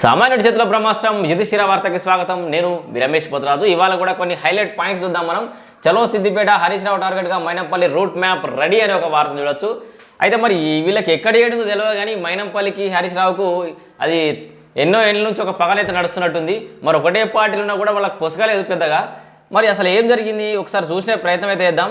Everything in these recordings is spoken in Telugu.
సామాన్యుడి చేతిలో బ్రహ్మాస్త్రం యుధిష్ఠిర వార్తకి స్వాగతం. నేను రమేష్ పోతరాజు ఇవాళ కూడా కొన్ని హైలైట్ పాయింట్స్ చూద్దాం మనం. చలో సిద్దిపేట హరీష్ రావు టార్గెట్గా మైనంపల్లి రూట్ మ్యాప్ రెడీ అనే ఒక వార్త చూడొచ్చు. అయితే మరి ఈ వీళ్ళకి ఎక్కడ చేయడం తెలియదు కానీ మైనంపల్లికి హరీష్ రావుకు అది ఎన్నో ఏళ్ళ నుంచి ఒక పగలైతే నడుస్తున్నట్టుంది. మరి ఒకటే పార్టీలు ఉన్నా కూడా వాళ్ళకి పొసగలేదు పెద్దగా. మరి అసలు ఏం జరిగింది? ఒకసారి చూసే ప్రయత్నం అయితే చేద్దాం.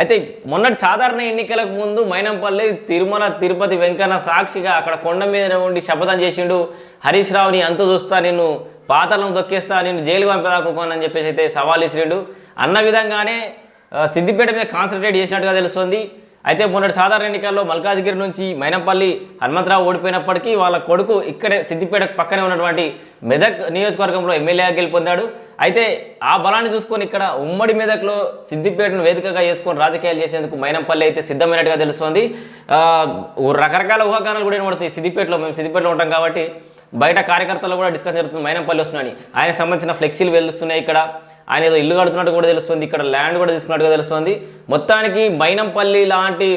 అయితే మొన్నటి సాధారణ ఎన్నికలకు ముందు మైనంపల్లి తిరుమల తిరుపతి వెంకన్న సాక్షిగా అక్కడ కొండ మీద ఉండి శపథం చేసిండు. హరీష్ రావుని అంత చూస్తా నిన్ను పాతలను తొక్కేస్తా నేను జైలు పంపేదాకోనని చెప్పేసి అయితే సవాల్ ఇసిరిండు అన్న విధంగానే సిద్దిపేట మీద కాన్సన్ట్రేట్ చేసినట్టుగా తెలుస్తుంది. అయితే మొన్నటి సాధారణ ఎన్నికల్లో మల్కాజ్గిరి నుంచి మైనంపల్లి హనుమంతరావు ఓడిపోయినప్పటికీ వాళ్ళ కొడుకు ఇక్కడే సిద్దిపేటకు పక్కనే ఉన్నటువంటి మెదక్ నియోజకవర్గంలో ఎమ్మెల్యేగా గెలుపొందాడు. అయితే ఆ బలాన్ని చూసుకొని ఇక్కడ ఉమ్మడి మెదక్లో సిద్దిపేటను వేదికగా చేసుకొని రాజకీయాలు చేసేందుకు మైనంపల్లి అయితే సిద్ధమైనట్టుగా తెలుస్తోంది. రకరకాల ఊహాగానాలు కూడా వినబడతాయి సిద్దిపేటలో. మేము సిద్దిపేటలో ఉంటాం కాబట్టి బయట కార్యకర్తలు కూడా డిస్కస్ జరుగుతుంది మైనంపల్లి వస్తున్నాయని ఆయనకు సంబంధించిన ఫ్లెక్సీలు వెలుస్తున్నాయి ఇక్కడ. ఆయన ఏదో ఇల్లు కడుతున్నట్టు కూడా తెలుస్తుంది ఇక్కడ ల్యాండ్ కూడా తీసుకున్నట్టుగా తెలుస్తుంది. మొత్తానికి బైనంపల్లి లాంటి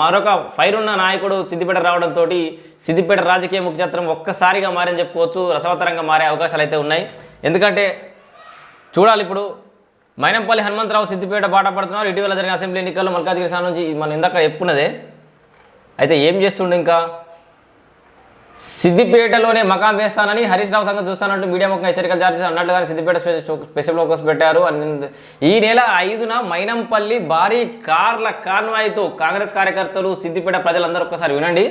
మరొక ఫైర్ ఉన్న నాయకుడు సిద్దిపేట రావడంతో సిద్దిపేట రాజకీయ ముఖ్యత్రం ఒక్కసారిగా మారని చెప్పుకోవచ్చు. రసవతరంగా మారే అవకాశాలు అయితే ఉన్నాయి. ఎందుకంటే చూడాలి ఇప్పుడు మైనంపల్లి హనుమంతరావు సిద్దిపేట బాట పడుతున్నారు. ఇటీవల జరిగిన అసెంబ్లీ ఎన్నికల్లో మల్కాజ్గిరి స్థానం నుంచి మనం ఇందాక చెప్పుకున్నదే. అయితే ఏం చేస్తుండే ఇంకా? సిద్దిపేటలోనే మకాం వేస్తానని హరీష్ రావు సంగతి చూస్తానంటూ మీడియా ముఖంగా హెచ్చరికలు జారీ చేసి అన్నట్లుగా సిద్దిపేట స్పెషల్ స్పెషల్ ఫోకస్ పెట్టారు. ఈ నెల ఐదున మైనంపల్లి భారీ కార్ల కాన్వాయ్తో కాంగ్రెస్ కార్యకర్తలు సిద్దిపేట ప్రజలందరూ ఒక్కసారి వినండి.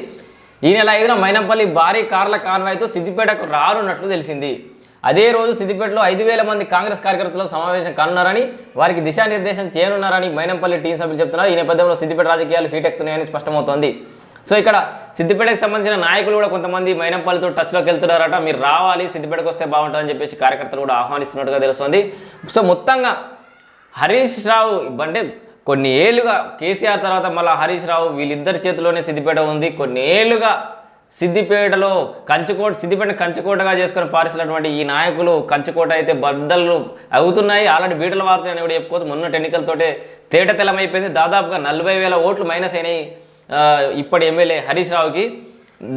ఈ నెల ఐదున మైనంపల్లి భారీ కార్ల కాన్వాయ్తో సిద్దిపేటకు రానున్నట్లు తెలిసింది. అదే రోజు సిద్దిపేటలో ఐదు వేల మంది కాంగ్రెస్ కార్యకర్తలు సమావేశం కానున్నారని వారికి దిశానిర్దేశం చేయనున్నారని మైనంపల్లి టీం సభ్యులు చెప్తున్నారు. ఈ నేపథ్యంలో సిద్దిపేట రాజకీయాలు హీట్ ఎక్కుతున్నాయని స్పష్టమవుతోంది. సో ఇక్కడ సిద్దిపేటకు సంబంధించిన నాయకులు కూడా కొంతమంది మైనంపల్లితో టచ్లోకి వెళ్తున్నారట. మీరు రావాలి సిద్దిపేటకు వస్తే బాగుంటుందని చెప్పేసి కార్యకర్తలు కూడా ఆహ్వానిస్తున్నట్టుగా తెలుస్తుంది. సో మొత్తంగా హరీష్ రావు అంటే కొన్ని ఏళ్ళుగా కేసీఆర్ తర్వాత మళ్ళీ హరీష్ రావు వీళ్ళిద్దరి చేతిలోనే సిద్దిపేట ఉంది. కొన్ని ఏళ్ళుగా సిద్దిపేటలో కంచుకోట సిద్దిపేట కంచుకోటగా చేసుకుని పారిస్తున్నటువంటి ఈ నాయకులు కంచుకోట అయితే బద్దలు అవుతున్నాయి. ఆల్రెడీ బీటల వార్త అని కూడా చెప్పుకోవచ్చు. మొన్నటి ఎన్నికలతోటే తేట తెల్లమైపోయింది దాదాపుగా నలభై వేల ఓట్లు మైనస్ అయినాయి. ఇప్పటి ఎమ్మెల్యే హరీష్ రావుకి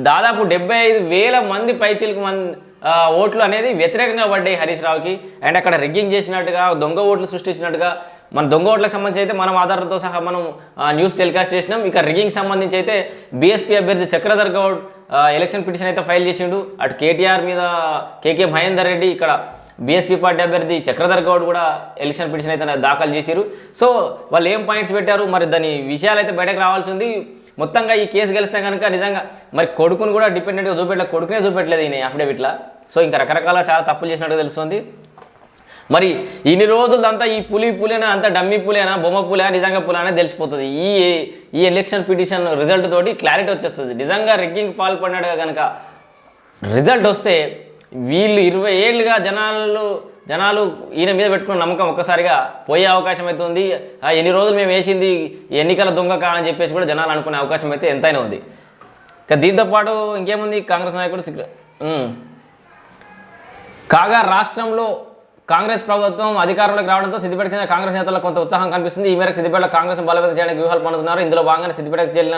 దాదాపు డెబ్బై ఐదు వేల మంది పైచీలకు మంది ఓట్లు అనేది వ్యతిరేకంగా పడ్డాయి హరీష్ రావుకి. అండ్ అక్కడ రిగ్గింగ్ చేసినట్టుగా దొంగ ఓట్లు సృష్టించినట్టుగా మన దొంగ ఓట్లకు సంబంధించి అయితే మనం ఆధారంతో సహా మనం న్యూస్ టెలికాస్ట్ చేసినాం. ఇక రిగ్గింగ్ సంబంధించి అయితే బీఎస్పీ అభ్యర్థి చక్రధర్ గౌడ్ ఎలక్షన్ పిటిషన్ అయితే ఫైల్ చేసిండు. అటు కేటీఆర్ మీద కేకే మహేందర్ రెడ్డి ఇక్కడ బీఎస్పీ పార్టీ అభ్యర్థి చక్రధర్ గౌడ్ కూడా ఎలక్షన్ పిటిషన్ అయితే దాఖలు చేశారు సో వాళ్ళు ఏం పాయింట్స్ పెట్టారు? మరి దాని విషయాలు అయితే బయటకు రావాల్సి ఉంది. మొత్తంగా ఈ కేసు గెలిస్తే కనుక నిజంగా మరి కొడుకును కూడా డిపెండెంట్గా చూపెట్టలేదు కొడుకునే చూపెట్టలేదు ఈయన అఫిడవిట్లో సో ఇంకా రకరకాల చాలా తప్పులు చేసినట్టు తెలుస్తుంది. మరి ఇన్ని రోజులంతా ఈ పులి పులేనా అంత డమ్మీ పులేనా బొమ్మ పులే నిజంగా పులేనా తెలిసిపోతుంది. ఈ ఈ ఎలక్షన్ పిటిషన్ రిజల్ట్ తోటి క్లారిటీ వచ్చేస్తుంది. నిజంగా రెగ్గింగ్ పాల్పడినాడు కనుక రిజల్ట్ వస్తే వీళ్ళు ఇరవై ఏళ్ళుగా జనాలు జనాలు ఈయన మీద పెట్టుకున్న నమ్మకం ఒక్కసారిగా పోయే అవకాశం అయితే ఉంది. ఆ, ఎన్ని రోజులు మేము వేసింది ఎన్నికల దొంగ కాదని చెప్పేసి కూడా జనాలు అనుకునే అవకాశం అయితే ఎంతైనా ఉంది. ఇక దీంతో పాటు ఇంకేముంది? కాంగ్రెస్ నాయకుడు కాగా రాష్ట్రంలో కాంగ్రెస్ ప్రభుత్వం అధికారంలోకి రావడంతో సిద్దిపేట చెందిన కాంగ్రెస్ నేతల్లో కొంత ఉత్సాహం కనిపిస్తుంది. ఈ మేరకు సిద్దిపేటలో కాంగ్రెస్ బలోపేతం చేయడానికి వ్యూహాలు పన్నుతున్నారు. ఇందులో భాగంగా సిద్దిపేటకు చెల్లిన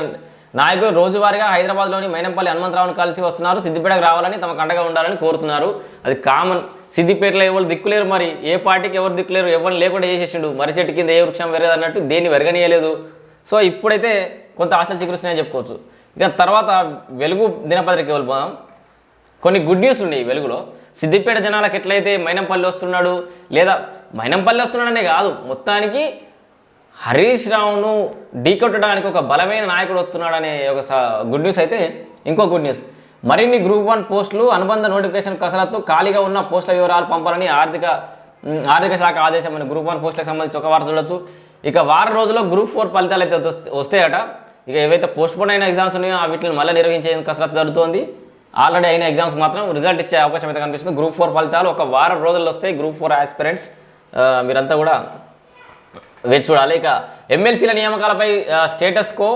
నాయకులు రోజువారీగా హైదరాబాద్లోని మైనంపల్లి హనుమంతరావును కలిసి వస్తున్నారు. సిద్దిపేటకు రావాలని తమ కండగా ఉండాలని కోరుతున్నారు. అది కామన్ సిద్దిపేటలో ఎవరు దిక్కులేరు మరి? ఏ పార్టీకి ఎవరు దిక్కులేరు? ఎవరిని లేకుండా చేసేసిండు? మరి చెట్టు కింద ఏ వృక్షం వెరగదు అన్నట్టు దేన్ని వెరగనీయలేదు. సో ఇప్పుడైతే కొంత ఆశలు చిగురుస్తున్నాయని చెప్పుకోవచ్చు. ఇక తర్వాత వెలుగు దినపత్రిక వెళ్ళిపోదాం కొన్ని గుడ్ న్యూస్ ఉన్నాయి వెలుగులో. సిద్దిపేట జనాలకు ఎట్లయితే మైనంపల్లి వస్తున్నాడు లేదా మైనంపల్లి వస్తున్నాడనే కాదు మొత్తానికి హరీష్ రావును ఢీకొట్టడానికి ఒక బలమైన నాయకుడు వస్తున్నాడనే ఒక స- గుడ్ న్యూస్ అయితే ఇంకో గుడ్ న్యూస్. మరిన్ని గ్రూప్ వన్ పోస్టులు అనుబంధ నోటిఫికేషన్ కసరత్తు ఖాళీగా ఉన్న పోస్టుల వివరాలు పంపాలని ఆర్థిక ఆర్థిక శాఖ ఆదేశం అని గ్రూప్ వన్ పోస్టులకు సంబంధించి ఒక వార్త చూడొచ్చు. ఇక వారం రోజుల్లో గ్రూప్ ఫోర్ ఫలితాలు అయితే వస్తాయట. ఇక ఏవైతే పోస్ట్పోన్ అయిన ఎగ్జామ్స్ ఉన్నాయో వీటిని మళ్ళీ నిర్వహించే కసరత్తు జరుగుతోంది. ఆల్రెడీ అయిన ఎగ్జామ్స్ మాత్రం రిజల్ట్ ఇచ్చే అవకాశం అయితే కనిపిస్తుంది. గ్రూప్ ఫోర్ ఫలితాలు ఒక వారం రోజుల్లో వస్తాయి. గ్రూప్ ఫోర్ ఆస్పిరెంట్స్ మీరంతా కూడా వేచి చూడాలి. ఇక ఎమ్మెల్సీల నియామకాలపై స్టేటస్కో స్టేటస్ కో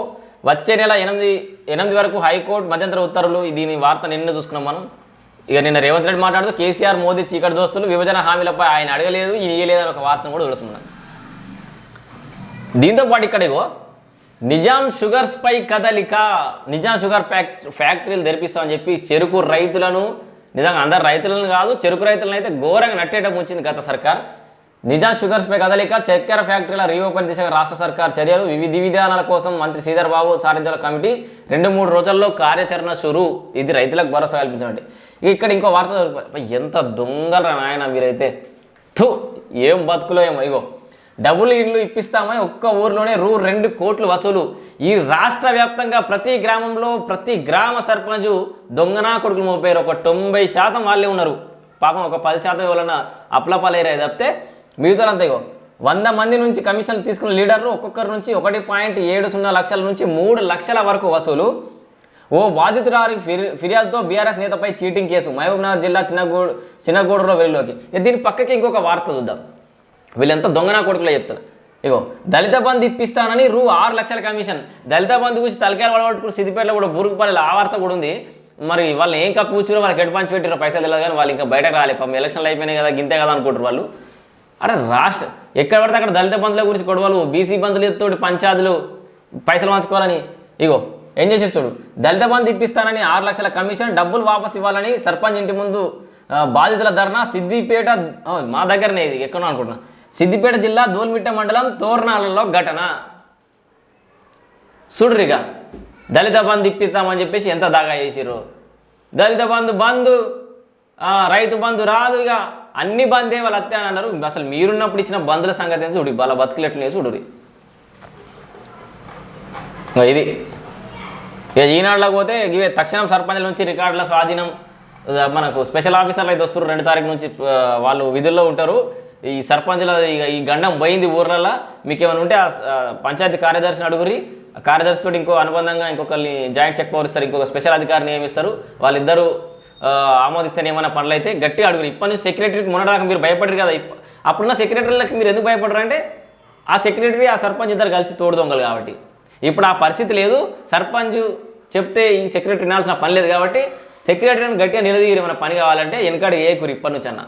వచ్చే నెల ఎనిమిది ఎనిమిది వరకు హైకోర్టు మధ్యంతర ఉత్తర్వులు. దీని వార్త నిన్న చూసుకున్నాం మనం. ఇక నిన్న రేవంత్ రెడ్డి మాట్లాడుతూ కేసీఆర్ మోదీ చీకటి దోస్తులు విభజన హామీలపై ఆయన అడగలేదు ఇది ఇయ్యలేదు అని ఒక వార్తను కూడా చూడుతున్నాను దీంతో పాటు ఇక్కడ నిజాం షుగర్స్పై కదలిక నిజాం షుగర్ ఫ్యాక్ ఫ్యాక్టరీలు తెరిపిస్తామని చెప్పి చెరుకు రైతులను నిజంగా అందరు రైతులను కాదు చెరుకు రైతులను అయితే ఘోరంగా నట్టేయడం వచ్చింది గత సర్కార్. నిజాం షుగర్స్పై కదలిక చక్కెర ఫ్యాక్టరీల రీఓపెన్ దిశగా రాష్ట్ర సర్కార్ చర్యలు. వివిధ విధానాల కోసం మంత్రి శ్రీధర్ బాబు సారథ్యాల కమిటీ రెండు మూడు రోజుల్లో కార్యాచరణ షురు. ఇది రైతులకు భరోసా కల్పించండి ఇక్కడ ఇంకో వార్త ఎంత దొంగల నాయన మీరైతే థూ ఏం బతుకులో ఏమో. ఇగో డబుల్ ఇల్లు ఇప్పిస్తామని ఒక్క ఊర్లోనే రూ రెండు కోట్లు వసూలు. ఈ రాష్ట్ర వ్యాప్తంగా ప్రతి గ్రామంలో ప్రతి గ్రామ సర్పంచ్ దొంగనా కొడుకులు మోపారు. ఒక తొంభై శాతం వాళ్ళే ఉన్నారు. పాపం ఒక పది శాతం ఎవరన్నా అప్లపాలేరే తప్పితే మిగతాలంతా ఇగో వంద మంది నుంచి కమిషన్లు తీసుకున్న లీడర్లు ఒక్కొక్కరి నుంచి ఒకటి పాయింట్ ఏడు సున్నా లక్షల నుంచి మూడు లక్షల వరకు వసూలు. ఓ బాధితురాలి ఫిర్యాదుతో బీఆర్ఎస్ నేతపై చీటింగ్ కేసు. మహబూబ్నగర్ జిల్లా చిన్నగూడు చిన్నగూడలో వెలుగులోకి. దీని పక్కకి ఇంకొక వార్త చూద్దాం. వీళ్ళంతా దొంగనా కొడుకులో చెప్తారు ఇగో దళిత బంధు ఇప్పిస్తానని రూ ఆరు లక్షల కమిషన్. దళిత బంధు గురించి తలకాయలు పడబట్టుకుని సిద్దిపేటలో కూడా బురుగుపల్లి ఆ వార్త కూడా ఉంది. మరి వాళ్ళు ఏం కప్పు కూర్చురో వాళ్ళకి ఎడ్ పంచి పెట్టారో పైసలు తెలియదు కానీ వాళ్ళు ఇంకా బయటకు రాలే. పాపం ఎలక్షన్లు అయిపోయినాయి కదా గింతే కదా అనుకుంటారు వాళ్ళు. అరే రాష్ట్ర ఎక్కడ పడితే అక్కడ దళిత బంధుల గురించి గొడవలు బీసీ బంధులు తోటి పంచాయతీలు పైసలు పంచుకోవాలని ఇగో ఏం చేసేసి చూడు? దళిత బంధు ఇప్పిస్తానని ఆరు లక్షల కమిషన్ డబ్బులు వాపస్ ఇవ్వాలని సర్పంచ్ ఇంటి ముందు బాధితుల ధర్నా సిద్దిపేట మా దగ్గరనే ఇది ఎక్కడో అనుకుంటున్నా. సిద్దిపేట జిల్లా దోల్మిట్ట మండలం తోర్నాలలో ఘటన. చూడురిగా దళిత బంధు ఇప్పిస్తామని చెప్పేసి ఎంత దాగా చేసిర్రు. దళిత బంధు బంధు రైతు బంధు రాదు ఇక అన్ని బందే వాళ్ళు అత్తే అని అన్నారు. అసలు మీరున్నప్పుడు ఇచ్చిన బంధుల సంగతి చూడు. వాళ్ళ బతుకులెట్లనే చూడురి ఇది. ఇక ఈనాడులో పోతే ఇవే తక్షణం సర్పంచ్ల నుంచి రికార్డుల స్వాధీనం మనకు స్పెషల్ ఆఫీసర్లు అయితే వస్తారు రెండు తారీఖు నుంచి వాళ్ళు విధుల్లో ఉంటారు. ఈ సర్పంచ్ల ఈ గండం పోయింది ఊర్లలో మీకు ఏమైనా ఉంటే ఆ పంచాయతీ కార్యదర్శిని అడుగురి కార్యదర్శితో ఇంకో అనుబంధంగా ఇంకొకరిని జాయింట్ చెక్ పవర్ ఇస్తారు ఇంకొక స్పెషల్ అధికారిని నియమిస్తారు. వాళ్ళిద్దరూ ఆమోదిస్తేనే ఏమైనా పనులు అయితే గట్టిగా అడుగురు ఇప్పటి నుంచి సెక్రటరీకి మొన్నదాకా మీరు భయపడరు కదా. అప్పుడున్న సెక్రటరీలకు మీరు ఎందుకు భయపడరు అంటే ఆ సెక్రటరీ ఆ సర్పంచ్ ఇద్దరు కలిసి తోడు దొంగలు కాబట్టి. ఇప్పుడు ఆ పరిస్థితి లేదు. సర్పంచ్ చెప్తే ఈ సెక్రటరీ వినాల్సిన పని లేదు కాబట్టి సెక్రటరీని గట్టిగా నిలదీయరు. ఏమైనా పని కావాలంటే వెనకాడ ఏ కురి ఇప్పటి నుంచి అన్న.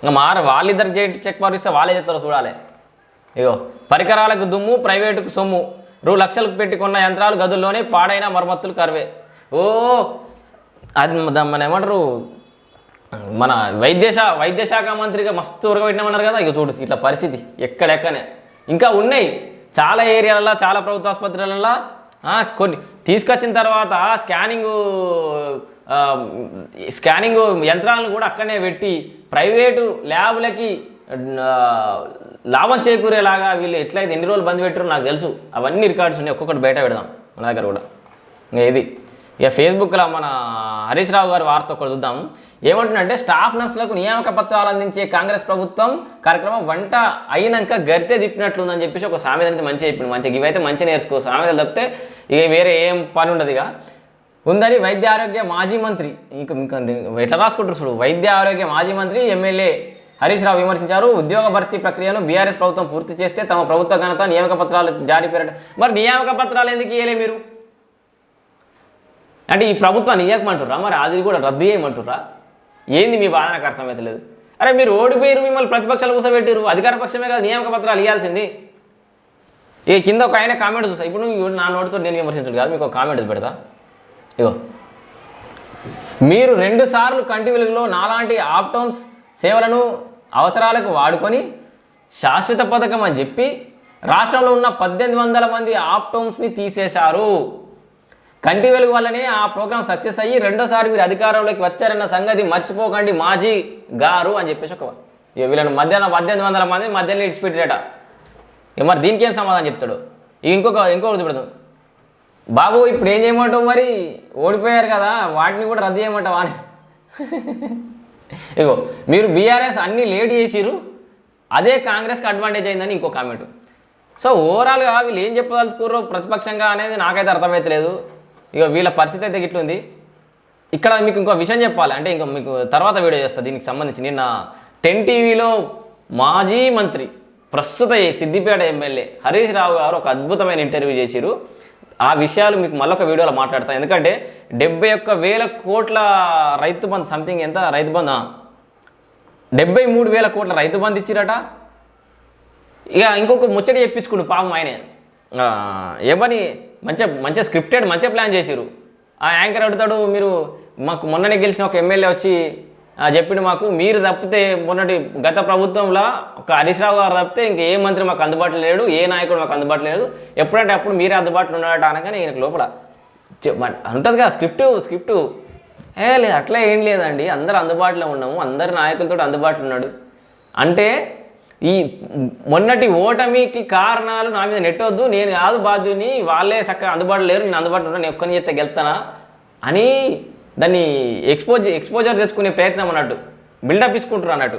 ఇంకా మారు వాళ్ళిద్దరు చేతి చెక్ పవర్ ఇస్తే వాళ్ళే చెప్తారో చూడాలి. ఇగో పరికరాలకు దుమ్ము ప్రైవేటుకు సొమ్ము. రూ లక్షలకు పెట్టుకున్న యంత్రాలు గదుల్లోనే పాడైన మరమ్మతులు కరువే. ఓ అది మన ఏమంటారు? మన వైద్యశా వైద్యశాఖ మంత్రిగా మస్తు ఉరగబెట్టినామన్నారు కదా ఇక చూడు ఇట్లా పరిస్థితి ఎక్కడెక్కనే ఇంకా ఉన్నాయి. చాలా ఏరియాలలో చాలా ప్రభుత్వ ఆసుపత్రులలో కొన్ని తీసుకొచ్చిన తర్వాత స్కానింగ్ స్కానింగ్ యంత్రాలను కూడా అక్కడనే పెట్టి ప్రైవేటు ల్యాబ్లకి లాభం చేకూరేలాగా వీళ్ళు ఎట్లయితే ఎన్ని రోజులు బంద్ పెట్టారో నాకు తెలుసు. అవన్నీ రికార్డ్స్ ఉన్నాయి ఒక్కొక్కటి బయట పెడదాం మన దగ్గర కూడా. ఇంకా ఇది. ఇక ఫేస్బుక్లో మన హరీష్ రావు గారి వార్త ఒకటి చూద్దాం. ఏమంటుందంటే స్టాఫ్ నర్సులకు నియామక పత్రాలు అందించే కాంగ్రెస్ ప్రభుత్వం కార్యక్రమం వంట అయినాక గరిటె తిప్పినట్లుందని చెప్పేసి ఒక సామెత అనేది మంచిగా చెప్పింది మంచిగా ఇవైతే మంచిగా నేర్చుకో సామెతలు తప్పితే ఇక వేరే ఏం పని ఉండదు ఇక. ఉందని వైద్య ఆరోగ్య మాజీ మంత్రి ఇంకా ఇంకా ఎట్లా రాసుకుంటారు చూడు వైద్య ఆరోగ్య మాజీ మంత్రి ఎమ్మెల్యే హరీష్ రావు విమర్శించారు. ఉద్యోగ భర్తీ ప్రక్రియను బీఆర్ఎస్ ప్రభుత్వం పూర్తి చేస్తే తమ ప్రభుత్వ ఘనత నియామక పత్రాలు జారీ పేరట. మరి నియామక పత్రాలు ఎందుకు ఇవ్వలే మీరు? అంటే ఈ ప్రభుత్వాన్ని ఇవ్వకమంటుర్రా మరి అది కూడా రద్దు చేయమంటుర్రా? ఏంది మీ బాధ? నాకు అర్థమవుతలేదు అరే మీరు ఓడిపోయారు మిమ్మల్ని ప్రతిపక్షాలు కూసబెట్టారు అధికార పక్షమే కదా నియామక పత్రాలు ఇవ్వాల్సింది ఏ కింద ఒక ఆయన కామెంట్ చూసా ఇప్పుడు నువ్వు నా నోటితో నేను విమర్శించడు కాదు మీకు ఒక కామెంట్ పెడతా. ఇగో. మీరు రెండు సార్లు కంటి వెలుగులో నాలాంటి ఆప్టోమ్స్ సేవలను అవసరాలకు వాడుకొని శాశ్వత పథకం అని చెప్పి రాష్ట్రంలో ఉన్న పద్దెనిమిది వందల మంది ఆప్టోమ్స్ని తీసేశారు. కంటి వెలుగు వల్లనే ఆ ప్రోగ్రామ్ సక్సెస్ అయ్యి రెండోసారి మీరు అధికారంలోకి వచ్చారన్న సంగతి మర్చిపోకండి మాజీ గారు అని చెప్పేసి ఒక వీళ్ళని మధ్యాహ్నం పద్దెనిమిది వందల మంది మధ్యాహ్నం ఇడిచిపెట్టాట మరి దీనికి ఏం సమాధానం చెప్తాడు? ఇంకొక ఇంకొకటి చెప్తాడు బాబు ఇప్పుడు ఏం చేయమంటావు మరి? ఓడిపోయారు కదా వాటిని కూడా రద్దు చేయమంటావా అని. ఇగో మీరు బీఆర్ఎస్ అన్ని లేట్ చేసిరు అదే కాంగ్రెస్కి అడ్వాంటేజ్ అయిందని ఇంకో కామెంట్ సో ఓవరాల్గా వీళ్ళు ఏం చెప్పదలుచుకోరో ప్రతిపక్షంగా అనేది నాకైతే అర్థమవుతలేదు ఇక వీళ్ళ పరిస్థితి అయితే ఇట్లుంది ఇక్కడ మీకు ఇంకో విషయం చెప్పాలి. అంటే ఇంకా మీకు తర్వాత వీడియో చేస్తా దీనికి సంబంధించి. నిన్న టెన్ టీవీలో మాజీ మంత్రి ప్రస్తుత ఈ సిద్దిపేట ఎమ్మెల్యే హరీష్ రావు గారు ఒక అద్భుతమైన ఇంటర్వ్యూ చేశారు ఆ విషయాలు మీకు మళ్ళొక వీడియోలో మాట్లాడతాను ఎందుకంటే డెబ్బై ఒక్క వేల కోట్ల రైతు బంధు సంథింగ్ ఎంత? రైతు బంధు డెబ్బై మూడు వేల కోట్ల రైతు బంధు ఇచ్చిరట. ఇక ఇంకొక ముచ్చట చెప్పించుకుండు పాపం ఆయనే. ఏమని మంచిగా మంచిగా స్క్రిప్టెడ్ మంచిగా ప్లాన్ చేసిరు ఆ యాంకర్ అడుగుతాడు మీరు మాకు మొన్ననే గెలిచిన ఒక ఎమ్మెల్యే వచ్చి చెప్పిండు మాకు మీరు తప్పితే మొన్నటి గత ప్రభుత్వంలో ఒక హరీష్ రావు గారు తప్పితే ఇంక ఏ మంత్రి మాకు అందుబాటులో లేడు ఏ నాయకుడు మాకు అందుబాటులో లేడు ఎప్పుడంటే అప్పుడు మీరే అందుబాటులో ఉన్నాడట అనగానే ఈయనకు లోపల చె- ఉంటుంది కదా స్క్రిప్ట్ స్క్రిప్ట్ ఏ లేదు అట్లా ఏం లేదండి అందరు అందుబాటులో ఉన్నాము అందరు నాయకులతో అందుబాటులో ఉన్నాడు. అంటే ఈ మొన్నటి ఓటమికి కారణాలు నా మీద నెట్టొద్దు నేను కాదు బాధ్యుని వాళ్ళే చక్కగా అందుబాటులో లేరు నేను అందుబాటులో ఉన్నా నేను ఒక్కని చేస్తే గెలుతానా అని దాన్ని ఎక్స్పోజ్ ఎక్స్పోజర్ తెచ్చుకునే ప్రయత్నం అన్నట్టు బిల్డప్ ఇచ్చుకుంటారు అన్నట్టు.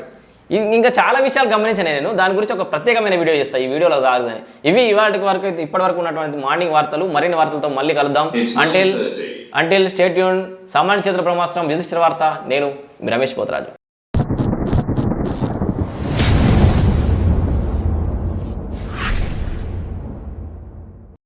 ఇంకా చాలా విషయాలు గమనించాను నేను దాని గురించి ఒక ప్రత్యేకమైన వీడియో చేస్తాను ఈ వీడియోలో కాదని ఇవి ఇవాటి వరకు ఇప్పటి వరకు ఉన్నటువంటి మార్నింగ్ వార్తలు మరిన్ని వార్తలతో మళ్ళీ కలుద్దాం. అంటిల్ అంటిల్ స్టేట్యూన్ సమాన్ చేతుల బ్రహ్మాస్త్రం విధిష్ట వార్త నేను రమేష్ పోతరాజు.